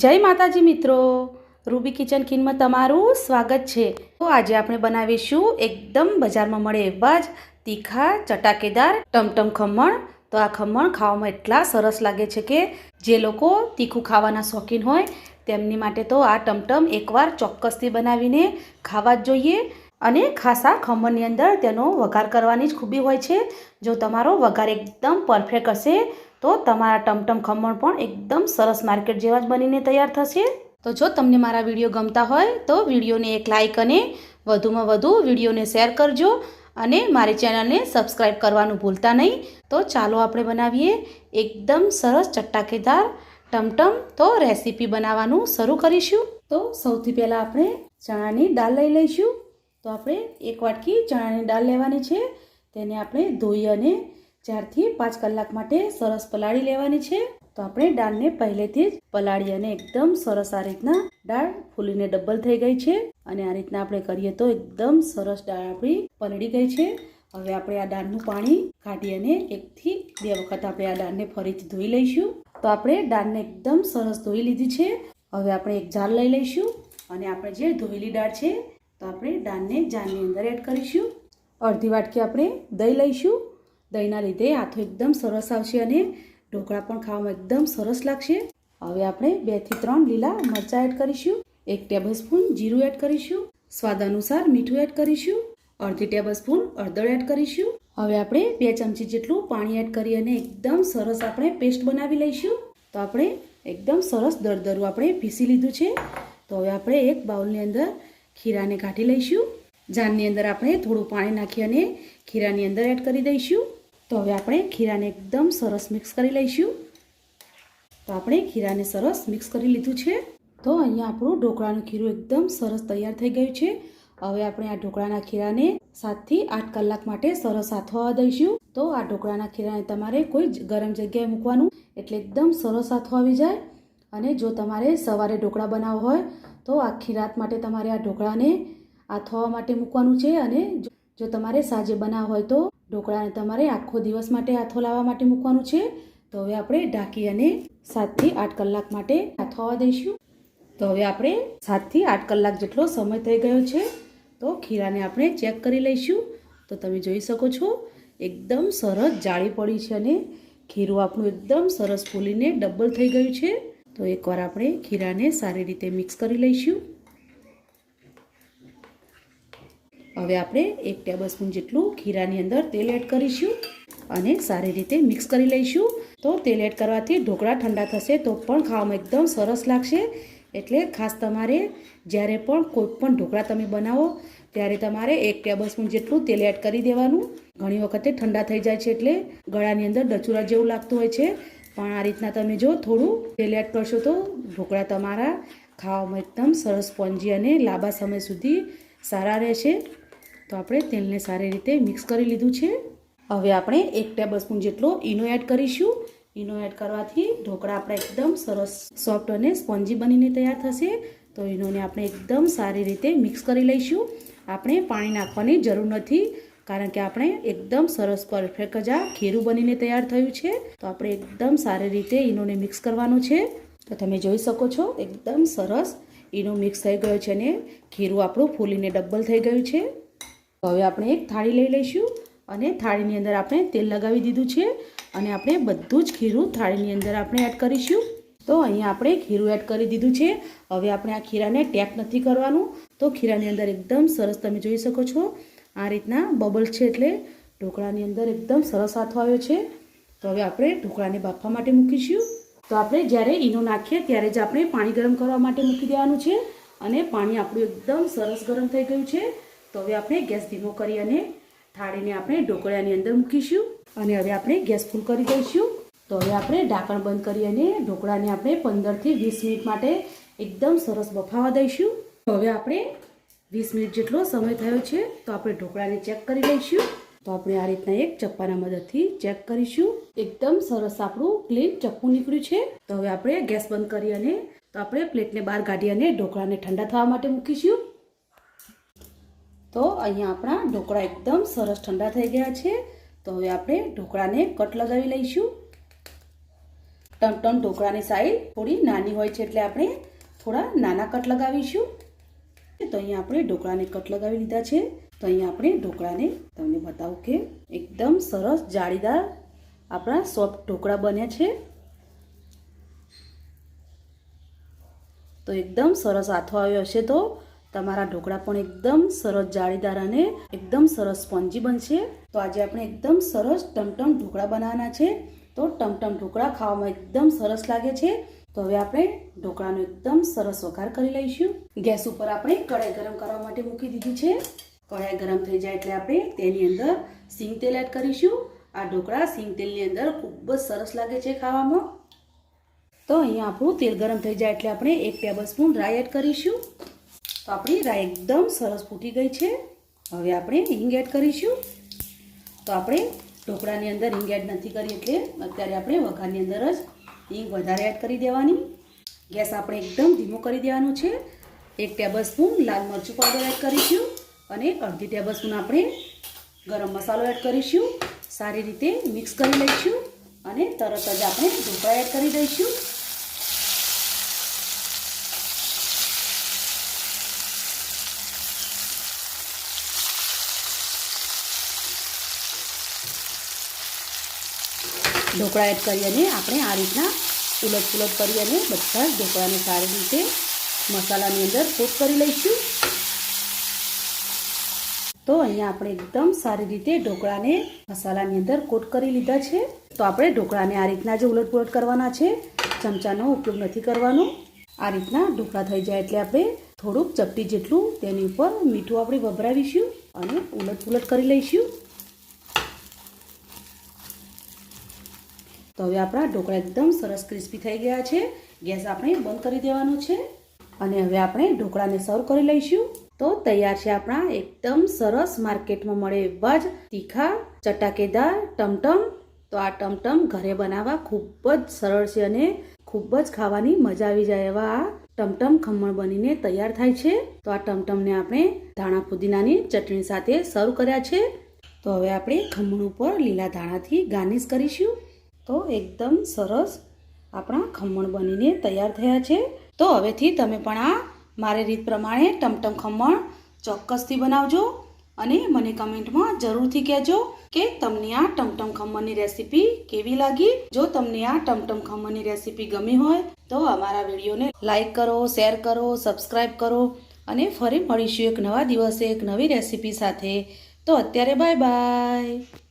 જય માતાજી મિત્રો. રૂબી કિચન કિનમાં તમારું સ્વાગત છે. તો આજે આપણે બનાવીશું એકદમ બજારમાં મળે એવા જ તીખા, ચટાકેદાર, ટમટમ ખમણ. તો આ ખમણ ખાવામાં એટલા સરસ લાગે છે કે જે લોકો તીખું ખાવાના શોખીન હોય, તેમની માટે તો આ ટમટમ એકવાર ચોક્કસથી બનાવીને ખાવા જ જોઈએ. અને ખાસા ખમણની અંદર તેનો વઘાર કરવાની જ ખૂબી હોય છે. જો તમારો વઘાર એકદમ પરફેક્ટ હશે તો તમારા ટમટમ ખમણ પણ એકદમ સરસ માર્કેટ જેવા જ બનીને તૈયાર થશે. તો જો તમને મારા વીડિયો ગમતા હોય તો વિડીયોને એક લાઇક અને વધુમાં વધુ વિડીયોને શેર કરજો અને મારી ચેનલને સબસ્ક્રાઈબ કરવાનું ભૂલતા નહીં. તો ચાલો આપણે બનાવીએ એકદમ સરસ ચટાકેદાર ટમટમ. તો રેસીપી બનાવવાનું શરૂ કરીશું. તો સૌથી પહેલાં આપણે ચણાની દાળ લઈ લઈશું. તો આપણે એક વાટકી ચણાની દાળ લેવાની છે. તેને આપણે ધોઈ અને ચારથી પાંચ કલાક માટે સરસ પલાળી લેવાની છે. તો આપણે દાળને પહેલેથી જ પલાળી અને એકદમ સરસ આ રીતના દાળ ફૂલીને ડબલ થઈ ગઈ છે. અને આ રીતના આપણે કરીએ તો એકદમ સરસ દાળ આપણી પલળી ગઈ છે. હવે આપણે આ દાળનું પાણી કાઢી અને એકથી બે વખત આપણે આ દાળને ફરીથી ધોઈ લઈશું. તો આપણે દાળને એકદમ સરસ ધોઈ લીધી છે. હવે આપણે એક જાર લઈ લઈશું અને આપણે જે ધોયેલી દાળ છે, તો આપણે દાળને જારની અંદર એડ કરીશું. અડધી વાટકી આપણે દહીં લઈશું. દહીંના લીધે આથો એકદમ સરસ આવશે અને ઢોકળા પણ ખાવામાં એકદમ સરસ લાગશે. હવે આપણે બેથી ત્રણ લીલા મરચાં એડ કરીશું. એક ટેબલ સ્પૂન જીરું એડ કરીશું. સ્વાદ અનુસાર મીઠું એડ કરીશું. અડધી ટેબલ સ્પૂન હળદર એડ કરીશું. હવે આપણે બે ચમચી જેટલું પાણી એડ કરી અને એકદમ સરસ આપણે પેસ્ટ બનાવી લઈશું. તો આપણે એકદમ સરસ દરદરું આપણે પીસી લીધું છે. તો હવે આપણે એક બાઉલની અંદર ખીરાને કાઢી લઈશું. જારની અંદર આપણે થોડું પાણી નાખી અને ખીરાની અંદર એડ કરી દઈશું. તો હવે આપણે ખીરાને એકદમ સરસ મિક્સ કરી લઈશું. તો આપણે ખીરાને સરસ મિક્સ કરી લીધું છે. તો અહીંયા આપણું ઢોકળાનું ખીરું એકદમ સરસ તૈયાર થઈ ગયું છે. હવે આપણે આ ઢોકળાના ખીરાને સાતથી આઠ કલાક માટે સરસ આથવા દઈશું. તો આ ઢોકળાના ખીરાને તમારે કોઈ ગરમ જગ્યાએ મૂકવાનું એટલે એકદમ સરસ આથવા આવી જાય. અને જો તમારે સવારે ઢોકળા બનાવવા હોય તો આખી રાત માટે તમારે આ ઢોકળાને આથવા માટે મૂકવાનું છે અને જો તમારે સાંજે બનાવ હોય તો ઢોકળાને તમારે આખો દિવસ માટે હાથો લાવવા માટે મૂકવાનું છે. તો હવે આપણે ઢાંકી અને સાતથી આઠ કલાક માટે આથવા દઈશું. તો હવે આપણે સાતથી આઠ કલાક જેટલો સમય થઈ ગયો છે, તો ખીરાને આપણે ચેક કરી લઈશું. તો તમે જોઈ શકો છો, એકદમ સરસ જાળી પડી છે અને ખીરું આપણું એકદમ સરસ ફૂલીને ડબલ થઈ ગયું છે. તો એકવાર આપણે ખીરાને સારી રીતે મિક્સ કરી લઈશું. હવે આપણે એક ટેબલ સ્પૂન જેટલું ખીરાની અંદર તેલ એડ કરીશું અને સારી રીતે મિક્સ કરી લઈશું. તો તેલ એડ કરવાથી ઢોકળા ઠંડા થશે તો પણ ખાવામાં એકદમ સરસ લાગશે. એટલે ખાસ તમારે જ્યારે પણ કોઈ પણ ઢોકળા તમે બનાવો, ત્યારે તમારે એક ટેબલ સ્પૂન જેટલું તેલ એડ કરી દેવાનું. ઘણી વખતે ઠંડા થઈ જાય છે એટલે ગળાની અંદર ડચુરા જેવું લાગતું હોય છે. પણ આ રીતના તમે જો થોડું તેલ એડ કરશો તો ઢોકળા તમારા ખાવામાં એકદમ સરસ સ્પોન્જી અને લાંબા સમય સુધી સારા રહેશે. તો આપણે તેલને સારી રીતે મિક્સ કરી લીધું છે. હવે આપણે એક ટેબલ જેટલો ઈનો એડ કરીશું. ઈનો એડ કરવાથી ઢોકળા આપણા એકદમ સરસ, સોફ્ટ અને સ્પોન્જી બનીને તૈયાર થશે. તો ઈનોને આપણે એકદમ સારી રીતે મિક્સ કરી લઈશું. આપણે પાણી નાખવાની જરૂર નથી, કારણ કે આપણે એકદમ સરસ પરફેક્ટ જ આ ખીરું બનીને તૈયાર થયું છે. તો આપણે એકદમ સારી રીતે ઈનોને મિક્સ કરવાનું છે. તો તમે જોઈ શકો છો, એકદમ સરસ ઈનો મિક્સ થઈ ગયો છે અને ખીરું આપણું ફૂલીને ડબલ થઈ ગયું છે. હવે આપણે એક થાળી લઈ લઈશું અને થાળીની અંદર આપણે તેલ લગાવી દીધું છે અને આપણે બધું જ ખીરું થાળીની અંદર આપણે એડ કરીશું. તો અહીંયા આપણે ખીરું એડ કરી દીધું છે. હવે આપણે આ ખીરાને ટેપ નથી કરવાનું. તો ખીરાની અંદર એકદમ સરસ તમે જોઈ શકો છો, આ રીતના બબલ છે એટલે ઢોકળાની અંદર એકદમ સરસ હાથો આવ્યો છે. તો હવે આપણે ઢોકળાને બાફવા માટે મૂકીશું. તો આપણે જ્યારે ઈનો નાખીએ ત્યારે જ આપણે પાણી ગરમ કરવા માટે મૂકી દેવાનું છે અને પાણી આપણું એકદમ સરસ ગરમ થઈ ગયું છે. તો હવે આપણે ગેસ ધીમો કરી અને થાળીને આપણે ઢોકળાની અંદર મૂકીશું અને હવે આપણે ગેસ ફૂલ કરી દઈશું. તો હવે આપણે ઢાંકણ બંધ કરી અને ઢોકળાને આપણે પંદરથી વીસ મિનિટ માટે એકદમ સરસ બફાવા દઈશું. તો હવે આપણે વીસ મિનિટ જેટલો સમય થયો છે તો આપણે ઢોકળાને ચેક કરી લઈશું. તો આપણે આ રીતના એક ચપ્પાના મદદથી ચેક કરીશું. એકદમ સરસ આપણું ક્લીન ચપ્પુ નીકળ્યું છે. તો હવે આપણે ગેસ બંધ કરી અને તો આપણે પ્લેટને બહાર કાઢી અને ઢોકળાને ઠંડા થવા માટે મૂકીશું. તો અહીંયા આપણા ઢોકળા એકદમ સરસ ઠંડા થઈ ગયા છે. તો હવે આપણે ઢોકળાને કટ લગાવી લઈશું. ટમટમ ઢોકળાની સાઈડ થોડી નાની હોય છે એટલે આપણે થોડા નાના કટ લગાવીશું. તો અહીંયા આપણે ઢોકળાને કટ લગાવી લીધા છે. તો અહીંયા આપણે ઢોકળાને તમને બતાવું કે એકદમ સરસ જાળીદાર આપણા સોફ્ટ ઢોકળા બન્યા છે. તો એકદમ સરસ હાથો આવ્યો હશે તો. તમારા ઢોકળા પણ એકદમ સરસ જાળીદાર અને એકદમ સરસ સ્પોન્જી બનશે. તો આજે આપણે એકદમ સરસ ટમટમ ઢોકળા બનાવવાના છે. તો ટમટમ ઢોકળા ખાવામાં એકદમ સરસ લાગે છે. તો હવે આપણે ઢોકળાનો એકદમ સરસ વઘાર કરી લઈશું. ગેસ ઉપર આપણે કઢાઈ ગરમ કરવા માટે મૂકી દીધી છે. કઢાઈ ગરમ થઈ જાય એટલે આપણે તેની અંદર સિંગ તેલ એડ કરીશું. આ ઢોકળા સિંગ તેલની અંદર ખૂબ જ સરસ લાગે છે ખાવામાં. તો અહીંયા આપણું તેલ ગરમ થઈ જાય એટલે આપણે એક ટેબલ સ્પૂન રાઈ એડ કરીશું. તો આપણી રાઈ એકદમ સરસ ફૂટી ગઈ છે. હવે આપણે હિંગ એડ કરીશું. તો આપણે ઢોકળાની અંદર હિંગ એડ નથી કરી એટલે અત્યારે આપણે વઘારની અંદર જ હિંગ વધારે એડ કરી દેવાની. ગેસ આપણે એકદમ ધીમો કરી દેવાનું છે. એક ટેબલ લાલ મરચું પાવડર એડ કરીશું અને અડધી ટેબલ આપણે ગરમ મસાલો એડ કરીશું. સારી રીતે મિક્સ કરી લઈશું અને તરત જ આપણે ઢોકળા એડ કરી દઈશું. ઢોકળા એડ કરી અને આપણે આ રીતના ઉલટ પુલટ કરી અને બધા જ ઢોકળાને સારી રીતે મસાલાની અંદર કોટ કરી લઈશું. તો અહીંયા આપણે એકદમ સારી રીતે ઢોકળાને મસાલાની અંદર કોટ કરી લીધા છે. તો આપણે ઢોકળાને આ રીતના જ ઉલટ પુલટ કરવાના છે, ચમચાનો ઉપયોગ નથી કરવાનો. આ રીતના ઢોકળા થઈ જાય એટલે આપણે થોડુંક ચપટી જેટલું તેની ઉપર મીઠું આપણે વભરાવીશું અને ઉલટ પુલટ કરી લઈશું. તો હવે આપણા ઢોકળા એકદમ સરસ ક્રિસ્પી થઈ ગયા છે. ગેસ આપણે બંધ કરી દેવાનો છે. અને હવે આપણે ઢોકળાને સર્વ કરી લઈશું. તો તૈયાર છે આપણા એકદમ સરસ માર્કેટમાં મળે એવા જ તીખા ચટાકેદાર ટમટમ. તો આ ટમટમ ઘરે બનાવવા ખૂબ જ સરળ છે અને ખૂબ જ ખાવાની મજા આવી જાય એવા આ ટમટમ ખમણ બનીને તૈયાર થાય છે. તો આ ટમટમને આપણે ધાણા પુદીનાની ચટણી સાથે સર્વ કર્યા છે. તો હવે આપણે ખમણ ઉપર લીલા ધાણાથી ગાર્નિશ કરીશું. તો એકદમ સરસ આપણા ખમણ બનીને તૈયાર થયા છે. તો હવેથી તમે પણ આ મારી રીત પ્રમાણે ટમટમ ખમણ ચોક્કસથી બનાવજો અને મને કમેન્ટમાં જરૂરથી કહેજો કે તમને આ ટમટમ ખમણની રેસીપી કેવી લાગી. જો તમને આ ટમટમ ખમણની રેસીપી ગમી હોય તો અમારા વિડીયોને લાઈક કરો, શેર કરો સબસ્ક્રાઈબ કરો અને ફરી મળીશું એક નવા દિવસે એક નવી રેસીપી સાથે. તો અત્યારે બાય બાય.